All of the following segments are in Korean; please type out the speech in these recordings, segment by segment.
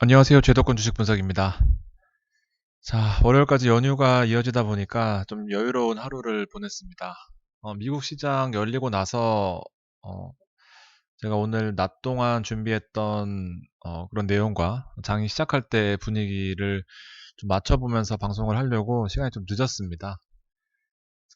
안녕하세요. 제도권 주식 분석입니다. 자, 월요일까지 연휴가 이어지다 보니까 좀 여유로운 하루를 보냈습니다. 어, 미국 시장 열리고 나서 어, 제가 오늘 낮 동안 준비했던 어, 그런 내용과 장이 시작할 때 분위기를 좀 맞춰보면서 방송을 하려고 시간이 좀 늦었습니다.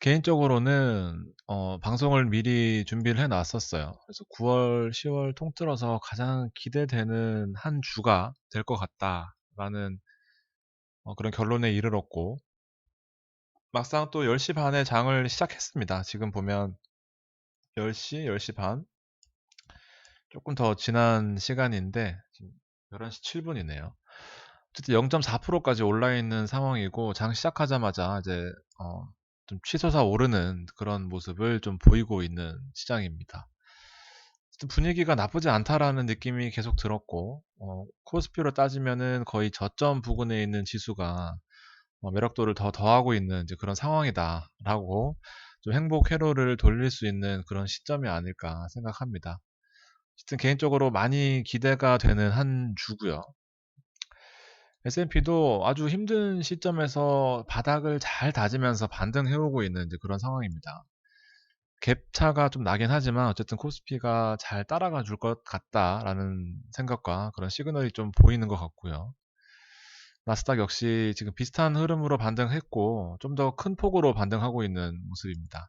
개인적으로는 어, 방송을 미리 준비를 해 놨었어요. 그래서 9 월, 10 월 통틀어서 가장 기대되는 한 주가 될 것 같다라는 어, 그런 결론에 이르렀고 막상 또 10시 반에 장을 시작했습니다. 지금 보면 10시, 10시 반 조금 더 지난 시간인데 지금 11시 7분이네요. 어쨌든 0.4%까지 올라 있는 상황이고 장 시작하자마자 이제 어, 좀 치솟아 오르는 그런 모습을 좀 보이고 있는 시장입니다. 분위기가 나쁘지 않다라는 느낌이 계속 들었고 어, 코스피로 따지면은 거의 저점 부근에 있는 지수가 어, 매력도를 더 더하고 있는 그런 상황이다라고 좀 행복 회로를 돌릴 수 있는 그런 시점이 아닐까 생각합니다. 어쨌든 개인적으로 많이 기대가 되는 한 주고요. S&P도 아주 힘든 시점에서 바닥을 잘 다지면서 반등해오고 있는 그런 상황입니다. 갭차가 좀 나긴 하지만 어쨌든 코스피가 잘 따라가 줄 것 같다라는 생각과 그런 시그널이 좀 보이는 것 같고요. 나스닥 역시 지금 비슷한 흐름으로 반등했고 좀 더 큰 폭으로 반등하고 있는 모습입니다.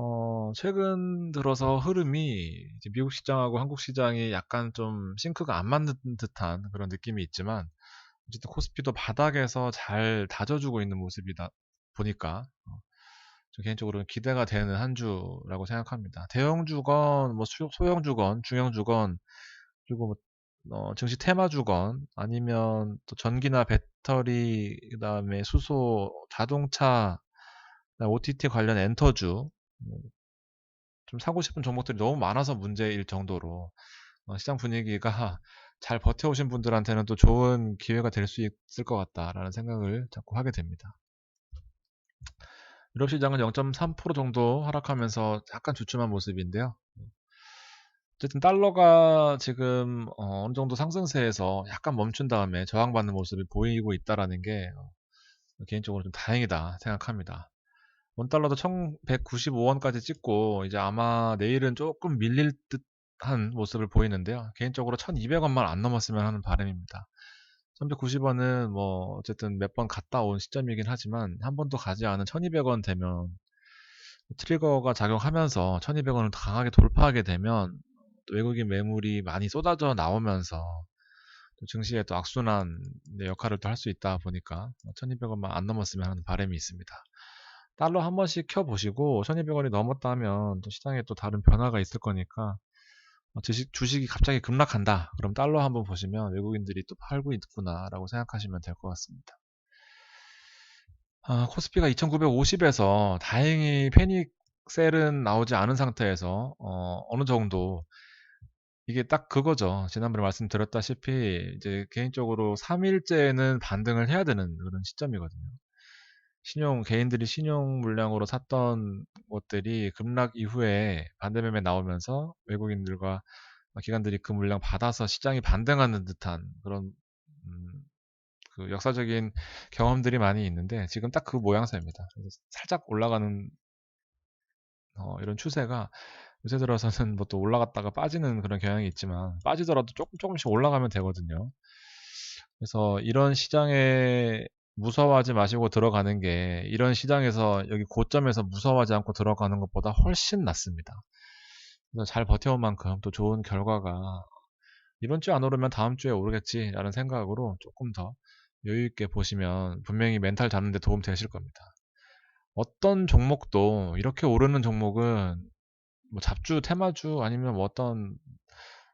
어, 최근 들어서 흐름이 미국 시장하고 한국 시장이 약간 좀 싱크가 안 맞는 듯한 그런 느낌이 있지만 어쨌든 코스피도 바닥에서 잘 다져주고 있는 모습이다 보니까 어, 개인적으로는 기대가 되는 한 주라고 생각합니다. 대형 주건, 뭐 소형 주건, 중형 주건, 그리고 뭐 어, 증시 테마 주건 아니면 또 전기나 배터리 그다음에 수소, 자동차, OTT 관련 엔터주 뭐 좀 사고 싶은 종목들이 너무 많아서 문제일 정도로 어, 시장 분위기가 잘 버텨오신 분들한테는 또 좋은 기회가 될 수 있을 것 같다라는 생각을 자꾸 하게 됩니다. 유럽 시장은 0.3% 정도 하락하면서 약간 주춤한 모습인데요. 어쨌든 달러가 지금 어, 느 정도 상승세에서 약간 멈춘 다음에 저항받는 모습이 보이고 있다라는 게 어, 개인적으로 좀 다행이다 생각합니다. 원달러도 1195원까지 찍고 이제 아마 내일은 조금 밀릴 듯한 모습을 보이는데요. 개인적으로 1200원만 안 넘었으면 하는 바람입니다. 390원은 뭐 어쨌든 몇 번 갔다 온 시점이긴 하지만 한 번도 가지 않은 1200원 되면 트리거가 작용하면서 1200원을 강하게 돌파하게 되면 외국인 매물이 많이 쏟아져 나오면서 또 증시에 또 악순환 역할을 또 할 수 있다 보니까 1200원만 안 넘었으면 하는 바람이 있습니다. 달러 한 번씩 켜보시고 1200원이 넘었다 하면 또 시장에 또 다른 변화가 있을 거니까 어, 주식, 주식이 갑자기 급락한다. 그럼 달러 한번 보시면 외국인들이 또 팔고 있구나 라고 생각하시면 될 것 같습니다. 아, 코스피가 2950에서 다행히 패닉 셀은 나오지 않은 상태에서 어, 어느 정도 이게 딱 그거죠. 지난번에 말씀드렸다시피 이제 개인적으로 3일째는 반등을 해야 되는 그런 시점이거든요. 신용 개인들이 신용 물량으로 샀던 것들이 급락 이후에 반대매매 나오면서 외국인들과 기관들이 그 물량 받아서 시장이 반등하는 듯한 그런 음, 그 역사적인 경험들이 많이 있는데 지금 딱 그 모양새입니다. 살짝 올라가는 어, 이런 추세가 요새 들어서는 뭐 또 올라갔다가 빠지는 그런 경향이 있지만 빠지더라도 조금 조금씩 올라가면 되거든요. 그래서 이런 시장에 무서워하지 마시고 들어가는 게 이런 시장에서 여기 고점에서 무서워하지 않고 들어가는 것보다 훨씬 낫습니다. 잘 버텨온 만큼 또 좋은 결과가 이번 주에 안 오르면 다음 주에 오르겠지라는 생각으로 조금 더 여유 있게 보시면 분명히 멘탈 잡는 데 도움 되실 겁니다. 어떤 종목도 이렇게 오르는 종목은 뭐 잡주, 테마주 아니면 뭐 어떤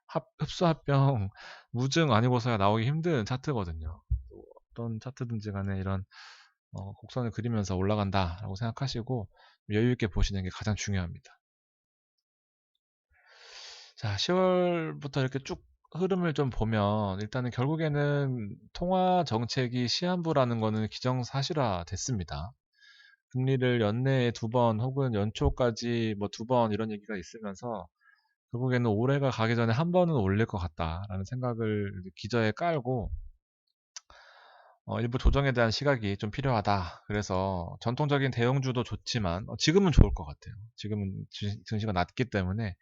합, 흡수 합병 무증 아니고서야 나오기 힘든 차트거든요. 어떤 차트든지 간에 이런 어, 곡선을 그리면서 올라간다라고 생각하시고 여유 있게 보시는 게 가장 중요합니다. 자, 10월부터 이렇게 쭉 흐름을 좀 보면 일단은 결국에는 통화 정책이 시한부라는 거는 기정사실화 됐습니다. 금리를 연내에 두 번 혹은 연초까지 뭐 두 번 이런 얘기가 있으면서 결국에는 올해가 가기 전에 한 번은 올릴 것 같다라는 생각을 기저에 깔고 어, 일부 조정에 대한 시각이 좀 필요하다. 그래서 전통적인 대형주도 좋지만 어, 지금은 좋을 것 같아요. 지금은 주- 증시가 낮기 때문에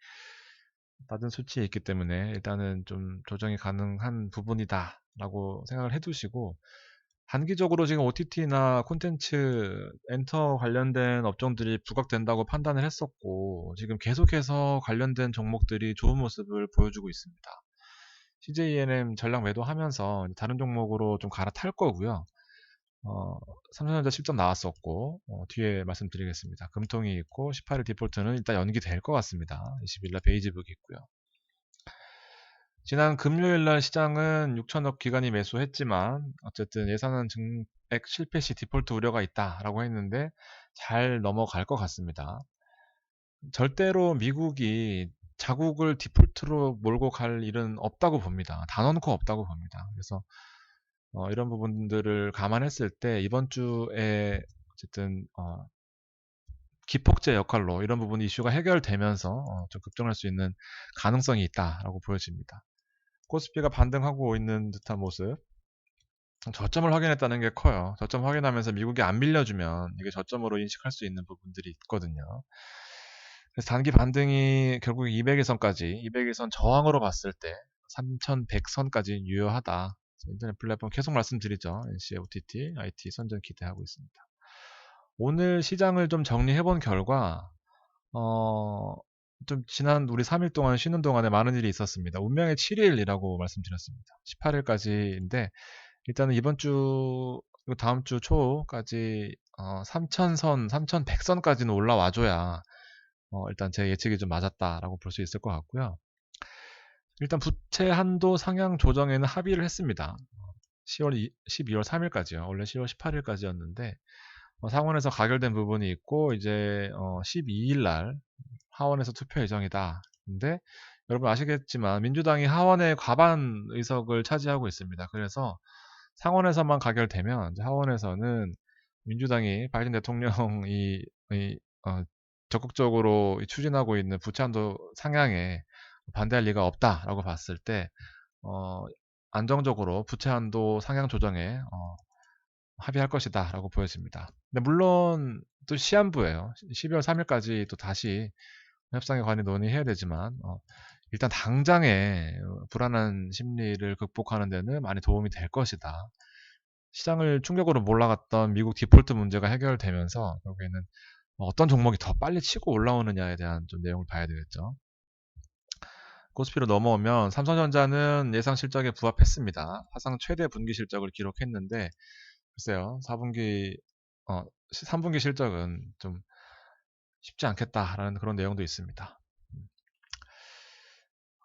낮은 수치에 있기 때문에 일단은 좀 조정이 가능한 부분이다라고 생각을 해두시고 단기적으로 지금 OTT나 콘텐츠 엔터 관련된 업종들이 부각된다고 판단을 했었고 지금 계속해서 관련된 종목들이 좋은 모습을 보여주고 있습니다. CJENM 전량 매도하면서 다른 종목으로 좀 갈아탈 거고요. 어, 삼성전자 실적 나왔었고 어, 뒤에 말씀드리겠습니다. 금통이 있고 18일 디폴트는 일단 연기될 것 같습니다. 20일날 베이지북이 있고요. 지난 금요일날 시장은 6천억 기관이 매수했지만 어쨌든 예산안 증액 실패 시 디폴트 우려가 있다라고 했는데 잘 넘어갈 것 같습니다. 절대로 미국이 자국을 디폴트로 몰고 갈 일은 없다고 봅니다. 단언코 없다고 봅니다. 그래서 어, 이런 부분들을 감안했을 때 이번 주에 어쨌든 어, 기폭제 역할로 이런 부분 이슈가 해결되면서 어, 좀 급등할 수 있는 가능성이 있다라고 보여집니다. 코스피가 반등하고 있는 듯한 모습. 저점을 확인했다는 게 커요. 저점 확인하면서 미국이 안 밀려주면 이게 저점으로 인식할 수 있는 부분들이 있거든요. 그래서 단기 반등이 결국 200일선까지, 200일선 저항으로 봤을 때 3100선까지 유효하다. 인터넷 플랫폼 계속 말씀드리죠. NCA, OTT, IT 선전 기대하고 있습니다. 오늘 시장을 좀 정리해 본 결과, 어, 좀 지난 우리 3일 동안 쉬는 동안에 많은 일이 있었습니다. 운명의 7일이라고 말씀드렸습니다. 18일까지인데, 일단은 이번 주, 다음 주 초까지, 어, 3000선, 3100선까지는 올라와줘야, 어, 일단 제 예측이 좀 맞았다라고 볼 수 있을 것 같고요. 일단 부채 한도 상향 조정에는 합의를 했습니다. 10월 2, 12월 3일까지요. 원래 10월 18일까지였는데 어, 상원에서 가결된 부분이 있고 이제 어, 12일 날 하원에서 투표 예정이다. 근데 여러분 아시겠지만 민주당이 하원의 과반 의석을 차지하고 있습니다. 그래서 상원에서만 가결되면 하원에서는 민주당이 바이든 대통령이 이, 어, 적극적으로 추진하고 있는 부채한도 상향에 반대할 리가 없다라고 봤을 때 어, 안정적으로 부채한도 상향 조정에 어, 합의할 것이다라고 보여집니다. 근데 물론 또 시한부예요. 12월 3일까지 또 다시 협상에 관해 논의해야 되지만 어, 일단 당장의 불안한 심리를 극복하는 데는 많이 도움이 될 것이다. 시장을 충격으로 몰아갔던 미국 디폴트 문제가 해결되면서 결국에는 어떤 종목이 더 빨리 치고 올라오느냐에 대한 좀 내용을 봐야 되겠죠. 코스피로 넘어오면 삼성전자는 예상 실적에 부합했습니다. 사상 최대 분기 실적을 기록했는데 글쎄요. 4분기 어 3분기 실적은 좀 쉽지 않겠다라는 그런 내용도 있습니다.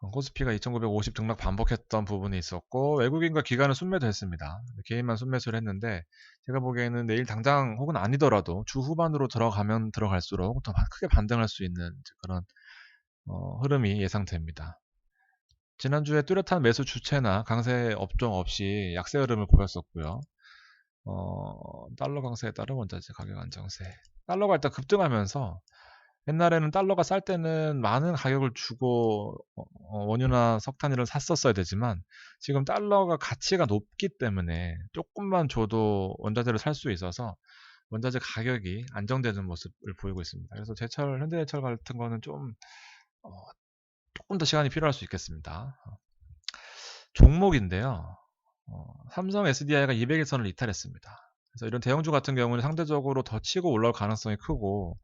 어, 코스피가 2950 등락 반복했던 부분이 있었고 외국인과 기관은 순매도 했습니다. 개인만 순매수를 했는데 제가 보기에는 내일 당장 혹은 아니더라도 주 후반으로 들어가면 들어갈수록 더 크게 반등할 수 있는 그런 어, 흐름이 예상됩니다. 지난주에 뚜렷한 매수 주체나 강세 업종 없이 약세 흐름을 보였었고요. 어, 달러 강세에 따른 원자재 가격 안정세. 달러가 일단 급등하면서 옛날에는 달러가 쌀 때는 많은 가격을 주고 어, 어, 원유나 석탄 이를 샀었어야 되지만 지금 달러가 가치가 높기 때문에 조금만 줘도 원자재를 살 수 있어서 원자재 가격이 안정되는 모습을 보이고 있습니다. 그래서 제철, 현대제철 같은 거는 좀 어, 조금 더 시간이 필요할 수 있겠습니다. 종목인데요. 어, 삼성 SDI가 200일선을 이탈했습니다. 그래서 이런 대형주 같은 경우는 상대적으로 더 치고 올라올 가능성이 크고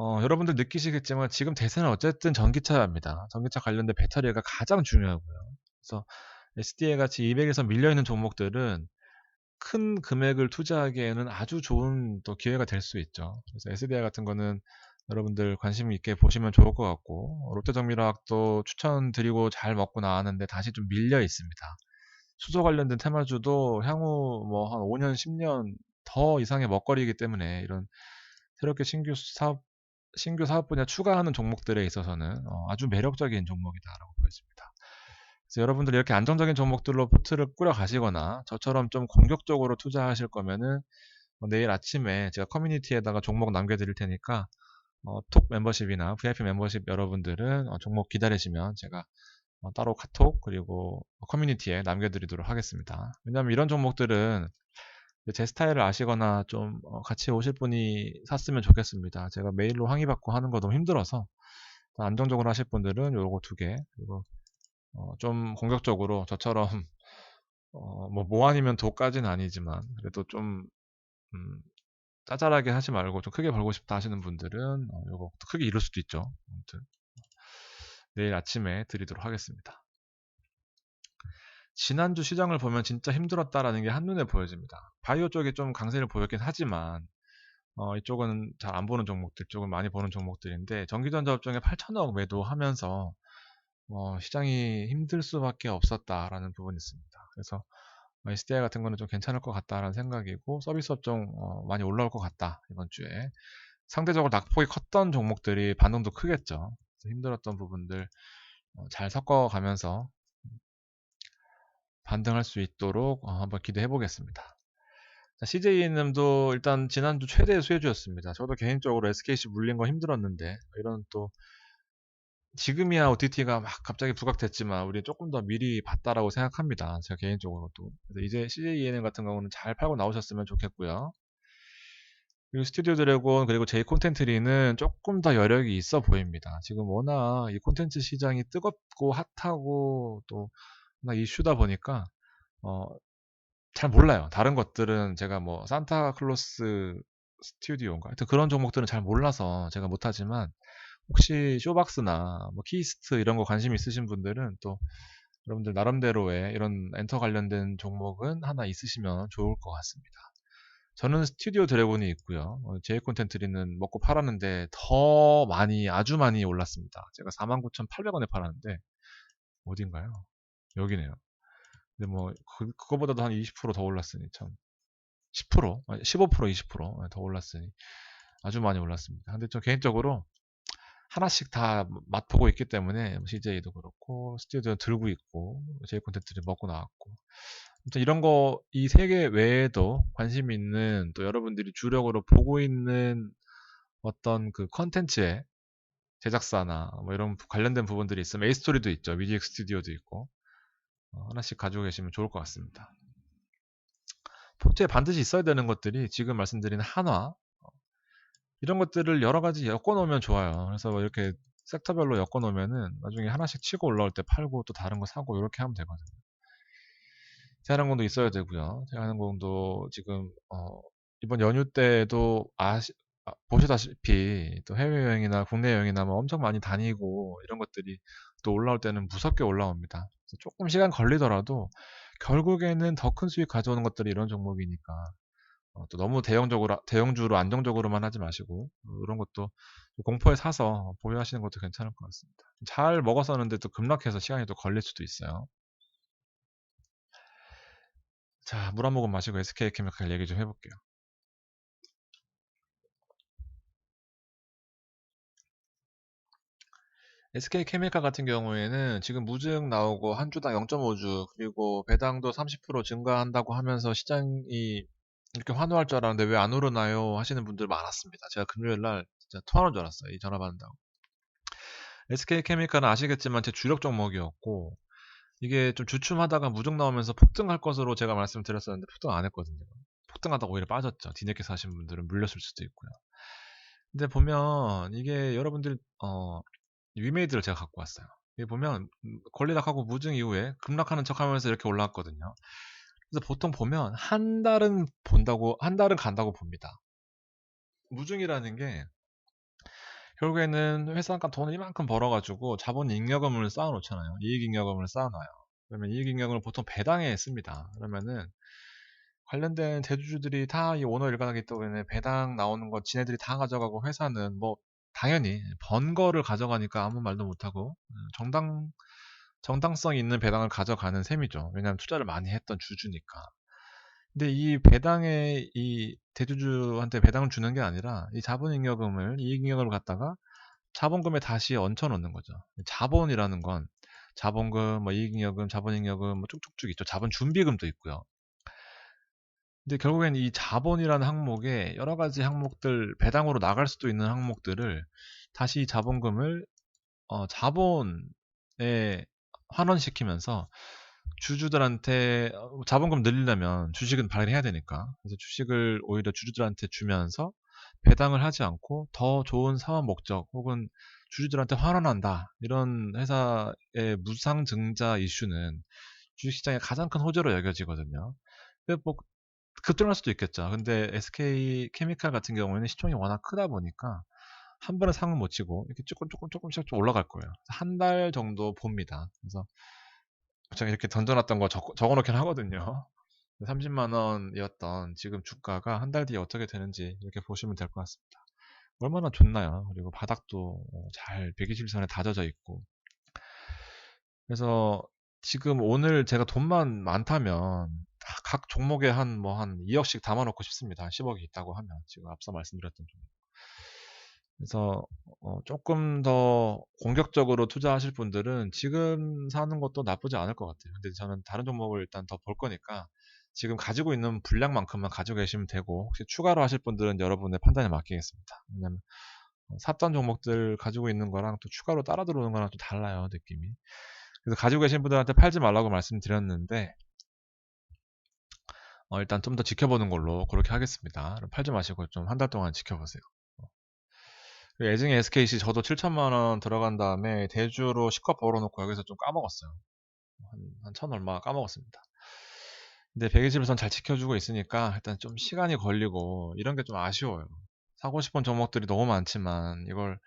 어, 여러분들 느끼시겠지만 지금 대세는 어쨌든 전기차입니다. 전기차 관련된 배터리가 가장 중요하고요. 그래서 SDI 같이 200에서 밀려 있는 종목들은 큰 금액을 투자하기에는 아주 좋은 또 기회가 될 수 있죠. 그래서 SDI 같은 거는 여러분들 관심 있게 보시면 좋을 것 같고 롯데정밀화학도 추천드리고 잘 먹고 나왔는데 다시 좀 밀려 있습니다. 수소 관련된 테마주도 향후 뭐 한 5년, 10년 더 이상의 먹거리이기 때문에 이런 새롭게 신규 사업 신규 사업 분야 추가하는 종목들에 있어서는 어, 아주 매력적인 종목이다라고 보여집니다. 그래서 여러분들 이렇게 안정적인 종목들로 포트를 꾸려 가시거나 저처럼 좀 공격적으로 투자하실 거면은 뭐 내일 아침에 제가 커뮤니티에다가 종목 남겨드릴 테니까 어, 톡 멤버십이나 VIP 멤버십 여러분들은 어, 종목 기다리시면 제가 어, 따로 카톡 그리고 커뮤니티에 남겨드리도록 하겠습니다. 왜냐하면 이런 종목들은 제 스타일을 아시거나 좀 어, 같이 오실 분이 샀으면 좋겠습니다. 제가 메일로 항의받고 하는 거 너무 힘들어서 안정적으로 하실 분들은 요거 두 개, 그리고 어, 좀 공격적으로 저처럼 어, 뭐, 뭐 아니면 도까지는 아니지만 그래도 좀 음, 짜잘하게 하지 말고 좀 크게 벌고 싶다 하시는 분들은 어, 요거 크게 이룰 수도 있죠. 아무튼 내일 아침에 드리도록 하겠습니다. 지난주 시장을 보면 진짜 힘들었다라는 게 한눈에 보여집니다. 바이오 쪽이 좀 강세를 보였긴 하지만 어, 이쪽은 잘 안 보는 종목들, 쪽은 많이 보는 종목들인데 전기전자 업종에 8천억 매도하면서 어, 시장이 힘들 수밖에 없었다라는 부분이 있습니다. 그래서 SDI 같은 거는 좀 괜찮을 것 같다라는 생각이고 서비스 업종 어, 많이 올라올 것 같다 이번 주에 상대적으로 낙폭이 컸던 종목들이 반응도 크겠죠. 힘들었던 부분들 어, 잘 섞어가면서 반등할 수 있도록 어, 한번 기대해 보겠습니다. CJ님도 일단 지난주 최대 수혜주였습니다. 저도 개인적으로 SKC 물린 거 힘들었는데 이런 또 지금이야 OTT가 막 갑자기 부각됐지만 우리 조금 더 미리 봤다라고 생각합니다. 제가 개인적으로도. 이제 CJENM 같은 경우는 잘 팔고 나오셨으면 좋겠고요. 그리고 스튜디오 드래곤 그리고 제이 콘텐트리는 조금 더 여력이 있어 보입니다. 지금 워낙 이 콘텐츠 시장이 뜨겁고 핫하고 또 워낙 이슈다 보니까 어, 잘 몰라요. 다른 것들은 제가 뭐 산타클로스 스튜디오인가 하여튼 그런 종목들은 잘 몰라서 제가 못하지만 혹시 쇼박스나 뭐 키스트 이런 거 관심 있으신 분들은 또 여러분들 나름대로의 이런 엔터 관련된 종목은 하나 있으시면 좋을 것 같습니다. 저는 스튜디오 드래곤이 있고요. 어, 제이 콘텐트리는 먹고 팔았는데 더 많이 아주 많이 올랐습니다. 제가 49,800원에 팔았는데 어딘가요? 여기네요. 근데 뭐 그, 그거보다도 한 20%더 올랐으니 참 10%, 15%, 20%더 올랐으니 아주 많이 올랐습니다. 근데 저 개인적으로 하나씩 다 맛보고 있기 때문에 CJ도 그렇고 스튜디오 들고 있고 제이 콘텐츠를 먹고 나왔고 이런 거 이 세 개 외에도 관심 있는 또 여러분들이 주력으로 보고 있는 어떤 그 컨텐츠의 제작사나 뭐 이런 관련된 부분들이 있으면 에이스토리도 있죠. 뮤직 스튜디오도 있고 어, 하나씩 가지고 계시면 좋을 것 같습니다. 포트에 반드시 있어야 되는 것들이 지금 말씀드린 한화 어, 이런 것들을 여러 가지 엮어 놓으면 좋아요. 그래서 뭐 이렇게 섹터별로 엮어 놓으면은 나중에 하나씩 치고 올라올 때 팔고 또 다른 거 사고 이렇게 하면 되거든요. 대한항공도 있어야 되고요. 대한항공도 지금 어, 이번 연휴 때도 아시, 아, 보시다시피 또 해외여행이나 국내 여행이나 뭐 엄청 많이 다니고 이런 것들이 또 올라올 때는 무섭게 올라옵니다. 조금 시간 걸리더라도 결국에는 더 큰 수익 가져오는 것들이 이런 종목이니까 어, 또 너무 대형적으로 대형주로 안정적으로만 하지 마시고 어, 이런 것도 공포에 사서 보유하시는 것도 괜찮을 것 같습니다. 잘 먹었었는데 또 급락해서 시간이 또 걸릴 수도 있어요. 자, 물 한 모금 마시고 SK 케미칼 얘기 좀 해볼게요. SK 케미칼 같은 경우에는 지금 무증 나오고 한 주당 0.5주 그리고 배당도 30% 증가한다고 하면서 시장이 이렇게 환호할 줄 알았는데 왜 안 오르나요 하시는 분들 많았습니다. 제가 금요일 날 진짜 토하는 줄 알았어요. 이 전화 받는다고. SK 케미칼은 아시겠지만 제 주력 종목이었고 이게 좀 주춤하다가 무증 나오면서 폭등할 것으로 제가 말씀드렸었는데 폭등 안 했거든요. 폭등하다가 오히려 빠졌죠. 뒤늦게 사신 분들은 물렸을 수도 있고요. 근데 보면 이게 여러분들 어, 위메이드를 제가 갖고 왔어요. 여기 보면 음, 권리락하고 무증 이후에 급락하는 척하면서 이렇게 올라왔거든요. 그래서 보통 보면 한 달은 본다고 한 달은 간다고 봅니다. 무증이라는 게 결국에는 회사가 돈을 이만큼 벌어가지고 자본 잉여금을 쌓아놓잖아요. 이익 잉여금을 쌓아놔요. 그러면 이익 잉여금을 보통 배당에 씁니다. 그러면은 관련된 대주주들이 다이 오너 일가하기 때문에 배당 나오는 거 지네들이 다 가져가고 회사는 뭐 당연히 번 거를 가져가니까 아무 말도 못하고 음, 정당 정당성 있는 배당을 가져가는 셈이죠. 왜냐하면 투자를 많이 했던 주주니까. 근데 이 배당에 이 대주주한테 배당을 주는 게 아니라 이 자본잉여금을 이익잉여금을 갖다가 자본금에 다시 얹혀 놓는 거죠. 자본이라는 건 자본금, 뭐 이익잉여금, 자본잉여금 뭐 쭉쭉쭉 있죠. 자본 준비금도 있고요. 근데 결국엔 이 자본이라는 항목에 여러 가지 항목들 배당으로 나갈 수도 있는 항목들을 다시 자본금을 어, 자본에 환원시키면서 주주들한테 어, 자본금 늘리려면 주식은 발행해야 되니까 그래서 주식을 오히려 주주들한테 주면서 배당을 하지 않고 더 좋은 사업 목적 혹은 주주들한테 환원한다 이런 회사의 무상증자 이슈는 주식시장의 가장 큰 호재로 여겨지거든요. 뭐 급등할 수도 있겠죠. 근데 SK 케미칼 같은 경우에는 시총이 워낙 크다 보니까 한 번에 상을 못 치고 이렇게 조금 조금 조금씩 좀 올라갈 거예요. 한 달 정도 봅니다. 그래서 제가 이렇게 던져놨던 거 적, 적어놓긴 하거든요. 30만 원이었던 지금 주가가 한 달 뒤에 어떻게 되는지 이렇게 보시면 될 것 같습니다. 얼마나 좋나요? 그리고 바닥도 어, 잘 120선에 다져져 있고. 그래서 지금 오늘 제가 돈만 많다면 각 종목에 한 뭐 한 2억씩 담아놓고 싶습니다. 한 10억이 있다고 하면 지금 앞서 말씀드렸던 종목. 그래서 어, 조금 더 공격적으로 투자하실 분들은 지금 사는 것도 나쁘지 않을 것 같아요. 근데 저는 다른 종목을 일단 더 볼 거니까 지금 가지고 있는 분량만큼만 가지고 계시면 되고 혹시 추가로 하실 분들은 여러분의 판단에 맡기겠습니다. 왜냐면 어, 샀던 종목들 가지고 있는 거랑 또 추가로 따라 들어오는 거랑 또 달라요 느낌이. 그래서 가지고 계신 분들한테 팔지 말라고 말씀드렸는데 어, 일단 좀 더 지켜보는 걸로 그렇게 하겠습니다. 팔지 마시고 좀 한 달 동안 지켜보세요. 애증의 SKC 저도 7천만 원 들어간 다음에 대주로 10컵 벌어놓고 여기서 좀 까먹었어요. 한, 한 천 얼마 까먹었습니다. 근데 120일선 잘 지켜주고 있으니까 일단 좀 시간이 걸리고 이런 게 좀 아쉬워요. 사고 싶은 종목들이 너무 많지만 이걸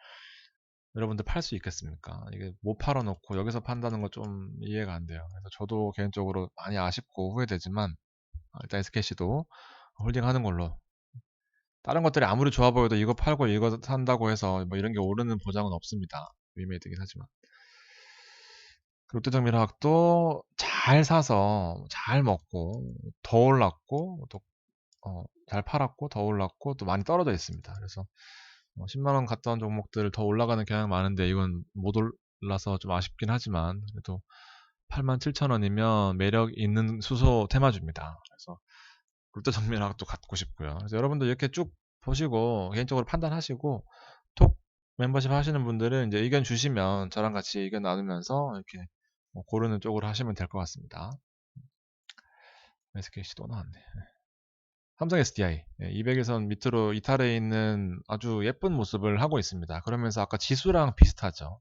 여러분들 팔 수 있겠습니까? 이게 못 팔아놓고 여기서 판다는 거좀 이해가 안 돼요. 그래서 저도 개인적으로 많이 아쉽고 후회되지만 일단 SKC도 홀딩하는 걸로 다른 것들이 아무리 좋아 보여도 이거 팔고 이거 산다고 해서 뭐 이런 게 오르는 보장은 없습니다. 위메이드긴 하지만. 롯데정밀화학도 잘 사서 잘 먹고 더 올랐고 또 어, 잘 팔았고 더 올랐고 또 많이 떨어져 있습니다. 그래서 어, 10만 원 갔던 종목들 더 올라가는 경향 많은데 이건 못 올라서 좀 아쉽긴 하지만 그래도 87,000원이면 매력 있는 수소 테마주입니다. 그래서 롯데 정밀화학도 갖고 싶고요. 그래서 여러분들 이렇게 쭉 보시고 개인적으로 판단하시고 톡 멤버십 하시는 분들은 이제 의견 주시면 저랑 같이 의견 나누면서 이렇게 뭐 고르는 쪽으로 하시면 될 것 같습니다. SKC 또 나왔네. 삼성 SDI 200에선 밑으로 이탈해 있는 아주 예쁜 모습을 하고 있습니다. 그러면서 아까 지수랑 비슷하죠.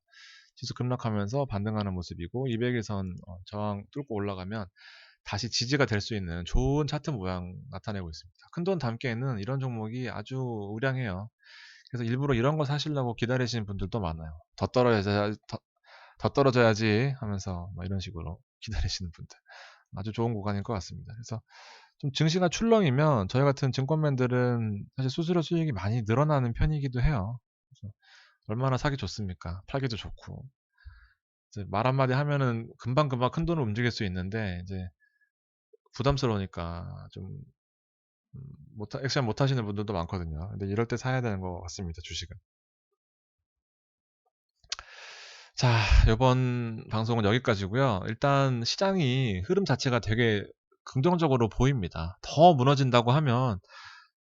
지수 급락하면서 반등하는 모습이고 200에선 어, 저항 뚫고 올라가면 다시 지지가 될 수 있는 좋은 차트 모양 나타내고 있습니다. 큰 돈 담기에는 이런 종목이 아주 우량해요. 그래서 일부러 이런 거 사시려고 기다리시는 분들도 많아요. 더 떨어져야 더, 더 떨어져야지 하면서 뭐 이런 식으로 기다리시는 분들 아주 좋은 구간일 것 같습니다. 그래서 좀 증시가 출렁이면 저희 같은 증권맨들은 사실 수수료 수익이 많이 늘어나는 편이기도 해요. 얼마나 사기 좋습니까? 팔기도 좋고 말 한마디 하면은 금방금방 큰 돈을 움직일 수 있는데 이제 부담스러우니까 좀 음, 못, 액션 못 하시는 분들도 많거든요. 근데 이럴 때 사야 되는 것 같습니다, 주식은. 자, 이번 방송은 여기까지고요. 일단 시장이 흐름 자체가 되게 긍정적으로 보입니다. 더 무너진다고 하면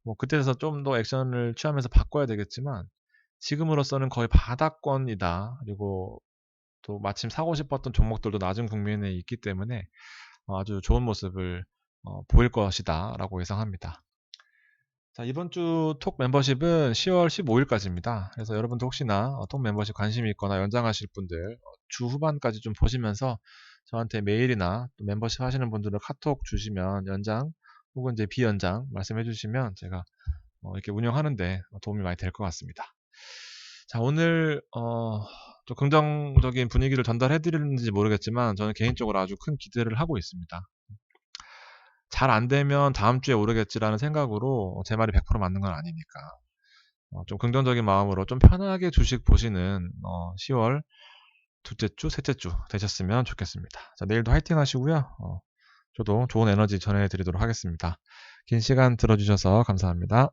뭐 그때에서 좀 더 액션을 취하면서 바꿔야 되겠지만 지금으로서는 거의 바닥권이다. 그리고 또 마침 사고 싶었던 종목들도 낮은 국면에 있기 때문에 어, 아주 좋은 모습을 어, 보일 것이다 라고 예상합니다. 자, 이번 주 톡 멤버십은 10월 15일까지입니다. 그래서 여러분들 혹시나 어, 톡 멤버십 관심이 있거나 연장하실 분들 주 후반까지 좀 보시면서 저한테 메일이나 멤버십 하시는 분들은 카톡 주시면 연장 혹은 이제 비연장 말씀해 주시면 제가 이렇게 운영하는데 도움이 많이 될 것 같습니다. 자, 오늘 어, 좀 긍정적인 분위기를 전달해 드리는지 모르겠지만 저는 개인적으로 아주 큰 기대를 하고 있습니다. 잘 안 되면 다음 주에 오르겠지라는 생각으로 제 말이 100% 맞는 건 아니니까 어, 좀 긍정적인 마음으로 좀 편하게 주식 보시는 어, 10월 둘째 주, 셋째 주 되셨으면 좋겠습니다. 자, 내일도 화이팅 하시고요. 어, 저도 좋은 에너지 전해드리도록 하겠습니다. 긴 시간 들어주셔서 감사합니다.